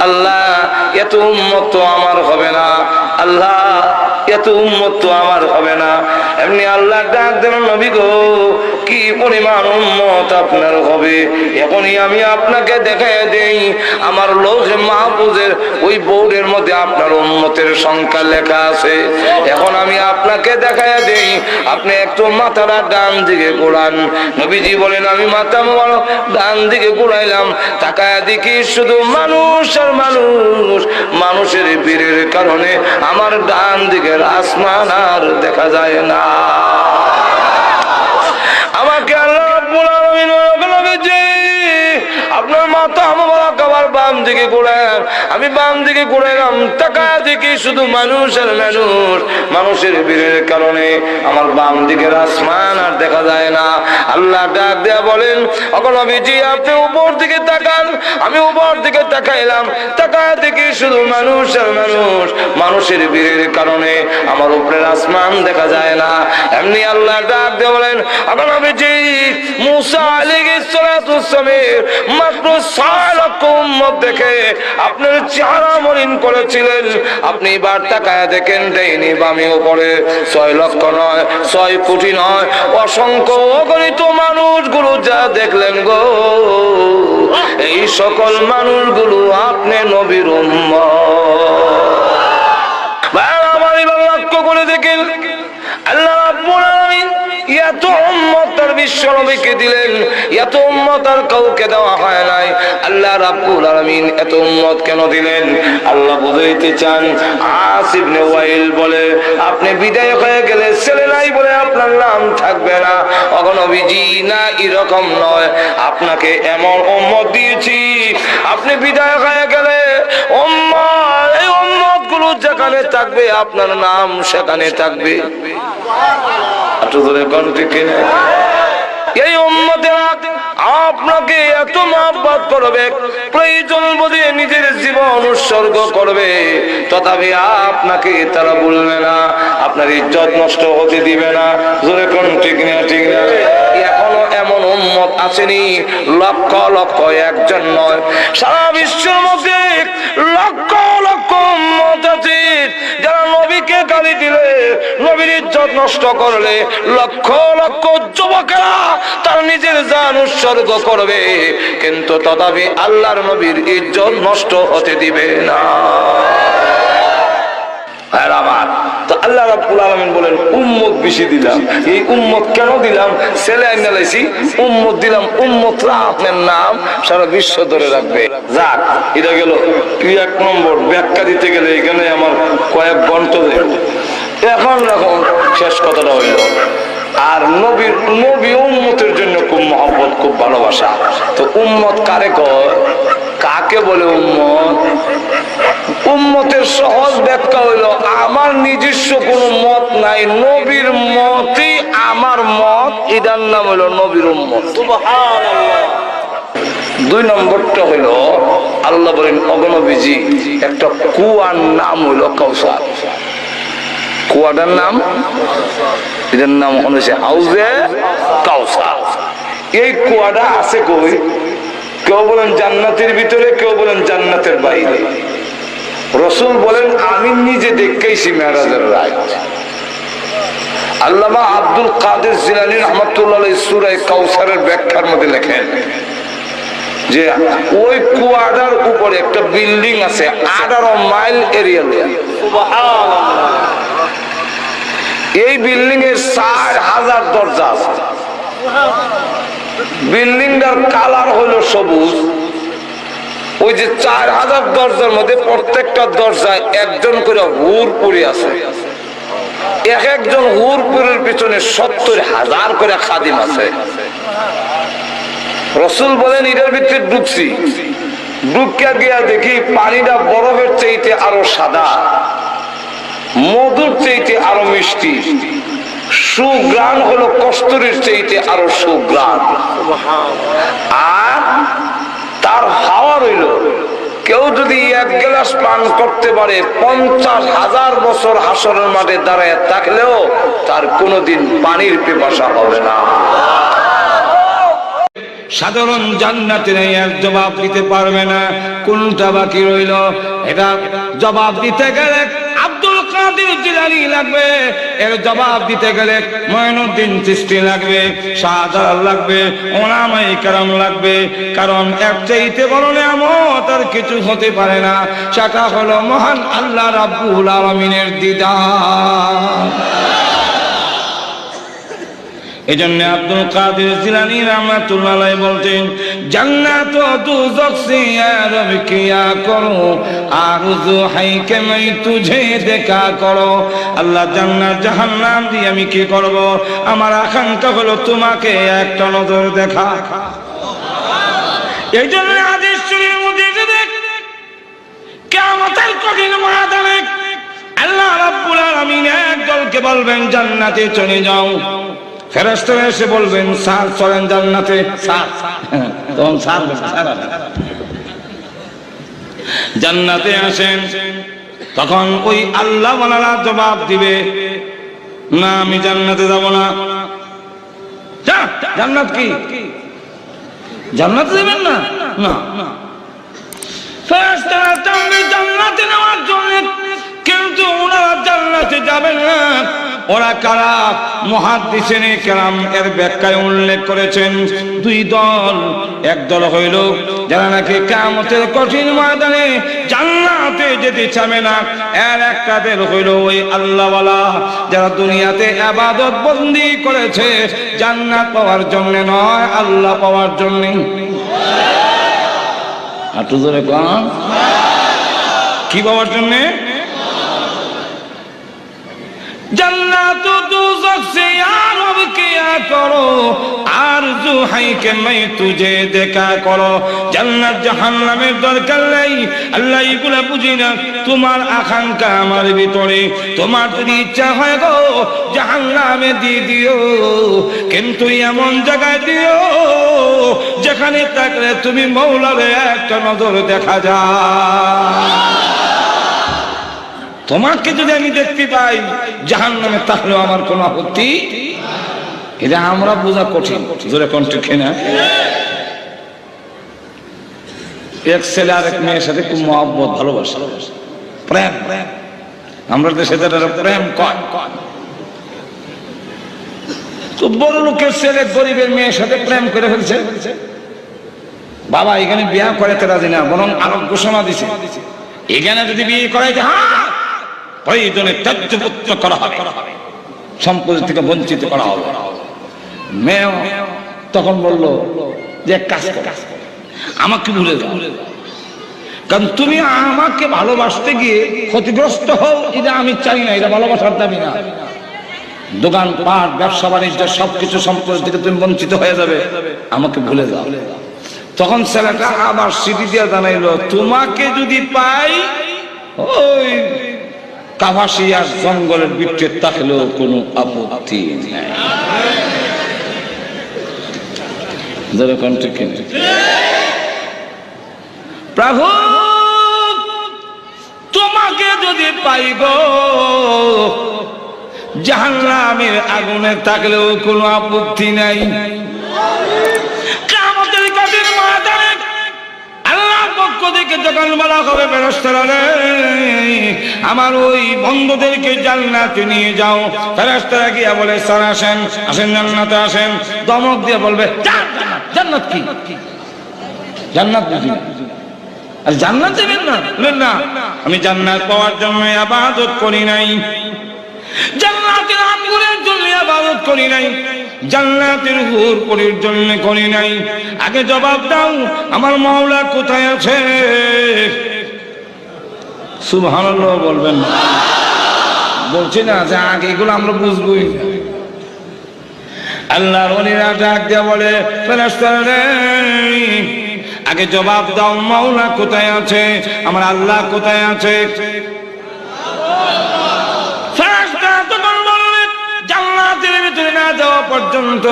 আল্লাহ এত উন্মত আমার হবে না। আল্লাহ এত উম্মত তো আমার হবে না। এমনি আল্লাহ ডাক দেন নবী গো, কি পরিমাণ উম্মত আপনার হবে? এখনই আমি আপনাকে দেখাই দেই, আমার লোহে মাহফুজের ওই বোর্ডের মধ্যে আপনার উম্মতের সংখ্যা লেখা আছে। এখন আমি আপনাকে দেখাই দেই, আপনি একটু মাথাটা ডান দিকে ঘোরান। নবীজি বলেন, আমি মাথা আমার ডান দিকে ঘুরাইলাম, তাকায় দেখি শুধু মানুষ আর মানুষ। মানুষের বীরের কারণে আমার ডান দিকের আসমান আর দেখা যায় না। বাম দিকে ঘুরান আমি বাম দিকে ঘুরাইলাম তাকায় দেখি শুধু মানুষ আর মানুষ। মানুষের বীরের কারণে আমার বাম দিকের আসমান আর দেখা যায় না। আল্লাহ ডাক দেয়া বলেন এখন জি আপনি উপর দিকে তাকান। আমি উপর দিকে তাকাইলাম। তাকায় দেখি শুধু মানুষ আর মানুষ। মানুষের বীরের কারণে আমার উপরের আসমান দেখা যায় না। এমনি আল্লাহ ডাক দিয়ে বলেন এখন আমি যে মুসা সালাতু সালামের মাত্র ছয় লক্ষ দেখে আপনার চেহারা মলিন করেছিলেন। আপনি বার তাকায় দেখেন, দেয়নি বামে উপরে। ছয় লক্ষ নয়, ছয় কোটি নয়। অসংখ্য অগণিত গুরু যা দেখলেন গো। এই সকল মানুষগুলো আপনি নবীর উম্মত ভাইরা আমার এবার লক্ষ্য করে দেখেন আল্লাহ রাব্বুল আলামিন এত উম্মত তার বিশ্ব নবীকে দিলেন, এত উম্মত আর কাউকে দেওয়া হয় নাই। আল্লাহ রাব্বুল আলামিন এত উম্মত কেন দিলেন? আল্লাহ বুঝাইতে চান আসিব ওয়াইল বলে, আপনি বিদায় হয়ে গেলে ছেলে নাই বলে আপনার নাম থাকবে না। অগনবীজি না এরকম নয়, আপনাকে এমন উম্মত দিয়েছি। আপনি বিদায় হয়ে গেলে উম্মত এই উম্মতগুলো যেখানে থাকবে, আপনার নাম সেখানে থাকবে। একটু ধরে কোন ঠিক এই উম্মতেরা আপনাকে এত মহব্বত করবে, প্রয়োজন বোধে নিজের জীবন উৎসর্গ করবে। তথাপি আপনাকে তারা বলবে না, আপনার ইজ্জত নষ্ট হতে দিবে না। জোরে কোন ঠিক না ঠিক না? এখনও এমন উম্মত আসেনি, লক্ষ লক্ষ একজন নয়। সারা বিশ্বের মধ্যে নবীকে গালি দিলে, নবীর ইজ্জত নষ্ট করলে লক্ষ লক্ষ যুবকেরা তার নিজের জান উৎসর্গ করবে, কিন্তু তথাপি আল্লাহর নবীর ইজ্জত নষ্ট হতে দিবে না। আল্লাহ বলেন দিলাম। কেন দিলাম? দিলাম নাম সারা বিশ্ব ধরে রাখবে। এখানে আমার কয়েক এখন এখন শেষ কথাটা হইল, আর নবীর, নবী উম্মতের জন্য খুব মহব্বত, খুব ভালোবাসা। তো উম্মত কারে কাকে বলে উম্মত? উম্মতের সহজ ব্যাখ্যা হইল, আমার নিজস্ব কোনো মত নাই, নবীর মতই আমার মত, ইদার নাম হইল নবীর উম্মত। দুই নম্বরটা হইল, আল্লাহ বলেন অগনবীজি একটা কুয়ার নাম হইল কৌসার কুয়াটার নাম? এটার নাম হয়েছে হাউজে কাউসার। এই কুয়াটা আছে কই? কেউ বলেন জান্নাতের ভিতরে, কেউ বলেন জান্নাতের বাইরে। রসুল বলেন, আমি নিজে দেখেছি মেহরাজের রায়। আল্লামা আব্দুল কাদের জিলানি রহমতুল্লাহ সুরাই কাউসারের ব্যাখ্যার মধ্যে লেখেন যে, ওই কুয়াডার উপরে একটা বিল্ডিং আছে, আঠারো মাইল এরিয়া এই বিল্ডিং এর চার হাজার দরজা আছে। বিল্ডিংটার কালার হলো সবুজ। ওই যে চার হাজার দরজার মধ্যে প্রত্যেকটা দরজায় একজন করে হুর পরে আছে। এক একজন হুরপুরের পিছনে সত্তর হাজার করে খাদিম আছে। রসুল বলেন এটার ভিতরে ডুবছি। ডুবকে গিয়া দেখি পানিটা বরফের চাইতে আরও সাদা, মধুর চাইতে আরও মিষ্টি সুগ্রাণ হলো কস্তুরির চাইতে আরও সুগ্রাণ আর তার হাওয়া রইল। কেউ যদি এক গ্লাস পান করতে পারে, পঞ্চাশ হাজার বছর হাসরের মাঠে দাঁড়ায় থাকলেও তার কোনোদিন পানির পেপাসা হবে না। সাধারণ জান্নাতের এর জবাব দিতে পারবে না, কোনটা বাকি রইল? এটা জবাব দিতে গেলে জবাব দিতে গেলে লাগবে লাগবে লাগবে। কারণ এক চাইতে বড় নিয়ামত আর কিছু হতে পারে না। সেটা হলো মহান আল্লাহ রাব্বুল আলমিনের দিদার। এই জন্য আব্দুল কাদের জিলানি রহমাতুল্লাহ বলতেন জান্নাত ও দুজক সে রব কিয়া করো আরজু মই তুঝে দেখা করো। আল্লাহ জান্নাত জাহান্নাম দিয়ে আমি কি করব? আমার আকাঙ্ক্ষা হলো তোমাকে একটা নজর দেখা। এই জন্য আদেশ শরীর মধ্যে কিয়ামতের কঠিন ময়দানে আল্লাহ রাব্বুল আলামিন এক দলকে বলবেন জান্নাতে চলে যাও। ফেরেশতারা এসে বলবেন, স্যার, চলেন জান্নাতে। স্যার তখন স্যার। জান্নাতে আসেন। তখন ওই আল্লাহ ওয়ালারা জবাব দিবে, না, আমি জান্নাতে যাব না। জান্নাত কি? জান্নাতে যাবেন না? না। ফেরেশতারা চাইবে জান্নাতে ওরা কারা? মহাদিসেন কেরাম এর ব্যাখ্যায় উল্লেখ করেছেন, দুই দল। এক দল হইল যারা নাকি কামতের কঠিন ময়দানে জান্নাতে যেতে চাবে না এর একটা দল হইল ওই আল্লাহওয়ালা যারা দুনিয়াতে আবাদত বন্দি করেছে, জান্নাত পাওয়ার জন্য নয়, আল্লাহ পাওয়ার জন্য। একটু জোরে কন? কি পাওয়ার জন্য? جنات دوزخ سے یا رب کیا کرو আরজু হাইকে নাই তুজে দেখা করো। জান্নাত জাহান্নামের দরকার নাই, আল্লাহ এগুলা বুঝি না। তোমার আকাঙ্ক্ষা আমার ভিতরে, তোমার যদি ইচ্ছা হয় গো, জাহান্নামে দিয়ে দিও। কিন্তু এমন জায়গায় দিও, যেখানে থাকলে তুমি মৌলারে একটা নজর দেখা যায়। তোমাকে যদি আমি দেখতে পাই জাহান নামে তাহলেও আমার কোনো আপত্তি এটা আমরা বোঝা কঠিন। জোরে কোন ঠিক না এক ছেলে আর এক মেয়ের সাথে খুব মহব্বত, ভালোবাসা। প্রেম। প্রেম আমরা দেশে তারা প্রেম কয়। তো বড় লোকের ছেলে গরিবের মেয়ের সাথে প্রেম করে ফেলছে। বাবা, এখানে বিয়া করাতে রাজি না, বরং আরও ঘোষণা দিছে। এখানে যদি বিয়ে করাইতে হ্যাঁ প্রয়োজনে ত্যায্যপুত্র করা হবে। সম্পত্তি থেকে বঞ্চিত করা হবে। মেয়ে তখন বলল যে কাজ কর। আমাকে ভুলে যাও। কারণ তুমি আমাকে ভালোবাসতে গিয়ে ক্ষতিগ্রস্ত হও, এটা আমি চাই না, এটা ভালোবাসার দাবি না। দোকান পাট ব্যবসা, বাণিজ্য, সবকিছু সম্পদ থেকে তুমি বঞ্চিত হয়ে যাবে। আমাকে ভুলে যাও। তখন ছেলেটা আবার সিটি দিয়ে জানাইলো তোমাকে যদি পাই, ওই কাভাসিয়ার জঙ্গলের ভিতরে থাকলেও কোনো আপত্তি নেই। প্রভু তোমাকে যদি পাইব জাহান্নামের আগুনে থাকলেও কোনো আপত্তি নাই। আল্লাহর পক্ষ থেকে যখন বলা হবে ফেরেশতারা রে, আমার ওই বন্ধুদেরকে জান্নাতে নিয়ে যাও। ফেরেশতারা গিয়া বলে স্যার আসেন আসেন জান্নাতে আসেন। দমক দিয়ে বলবে জান্নাত, কি? জান্নাত বুঝি আর জান্নাত দেবেন না? বললেন না আমি জান্নাত পাওয়ার জন্য আবাদত করি নাই। জান্নাতের আঙ্গুরের জন্য আবাদত করি নাই। জান্নাতের হুর পরির জন্য করি নাই। আগে জবাব দাও আমার মাওলা কোথায় আছে? সুবহানাল্লাহ বলবেন না। বলছি না, যে আগে এগুলো আমরা বুঝবই। আল্লাহর ওলিরা ডাক দিয়ে বলে আগে জবাব দাও, মাওলা কোথায় আছে আমার আল্লাহ কোথায় আছে ভিতরে না যাওয়া পর্যন্ত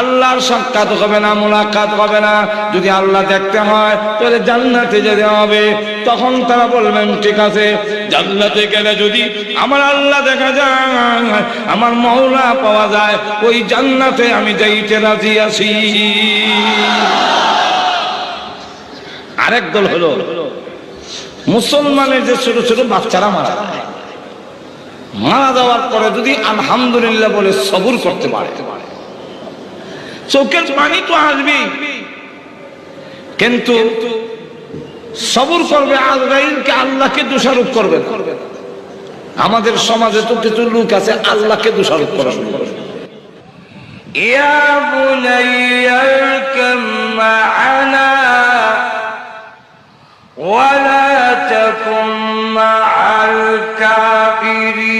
আল্লাহর সাক্ষাৎ হবে না, মোলাকাত হবে না, যদি আল্লাহ দেখতে হয়, তাহলে জান্নাতে যেতে হবে তখন তারা বলবেন, ঠিক আছে, জান্নাতে গেলে যদি আমার আল্লাহ দেখা যায়, আমার মৌলা পাওয়া যায়, ওই জান্নাতে আমি যাইতে রাজি আছি আরেক দল হলো, মুসলমানের যে ছোট ছোট বাচ্চারা মারা যায়। মারা যাওয়ার পরে যদি আলহামদুলিল্লাহ বলে সবুর করতে পারে চোখের পানি তো আসবেই কিন্তু সবুর করবে আজরাইলকে আল্লাহকে দোষারোপ করবে না। আমাদের সমাজে তো কিছু লোক আছে আল্লাহকে দোষারোপ করা শুরু করে يا بني اركب معنا ولا تكن مع الكافرين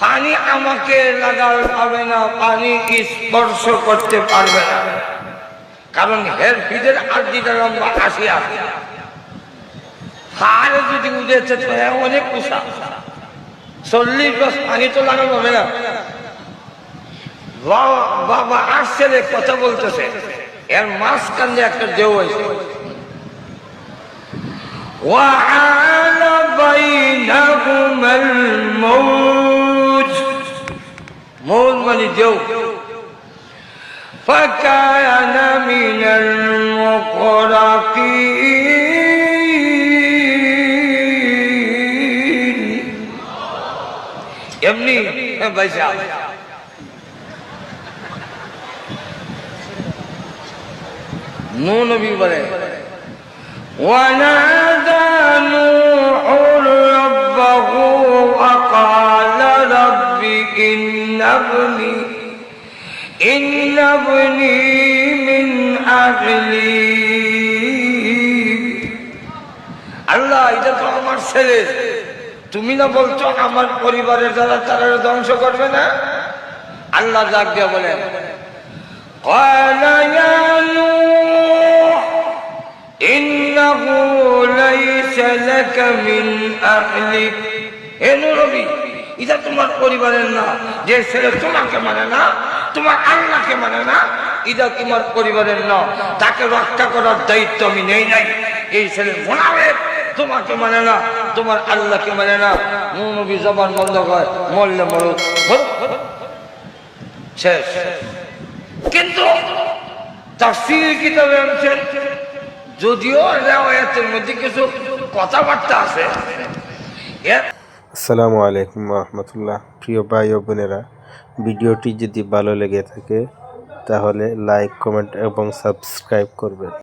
পানি আমাকে লাগার পাবে না পানি স্পর্শ করতে পারবে না কারণ হের ফিদের আর্জিটা লম্বা আসি আসি হারে যদি উঠেছে তো হ্যাঁ অনেক উষা চল্লিশ বছর পানি তো লাগানো হবে না বাবা বাবা আসছে রে কথা বলতেছে এর মাঝখান দিয়ে একটা দেও হয়েছে وحال بينهما الموج موج মানে দেও فكان من المغرقين এমনি পয়সা নূ নবী বলে ونادى نوح ابني إن ابني من أهلي আল্লাহ এটা তো আমার ছেলে তুমি না বলছো আমার পরিবারের যারা তারা ধ্বংস করবে না আল্লাহ ডাক দিয়ে বলেন قال يا نوح إنه ليس لك من أهلك হে নবী এটা তোমার পরিবারের না। যে ছেলে তোমাকে মানে না, তোমার আল্লাহকে মানে না, এটা তোমার পরিবারের না। তাকে রক্ষা করার দায়িত্ব আমি নেই নাই। এই ছেলে মোনাবে তোমাকে মানে না, তোমার আল্লাহকে মানে না। নবী জবান বন্ধ করে, মরলে মরুক। শেষ। কিন্তু যদিও রেওয়ায়াতের মধ্যে কিছু কথাবার্তা আছে আসসালামু আলাইকুম রহমতুল্লাহ। প্রিয় ভাই ও বোনেরা, ভিডিওটি যদি ভালো লেগে থাকে, তাহলে লাইক কমেন্ট এবং সাবস্ক্রাইব করবেন।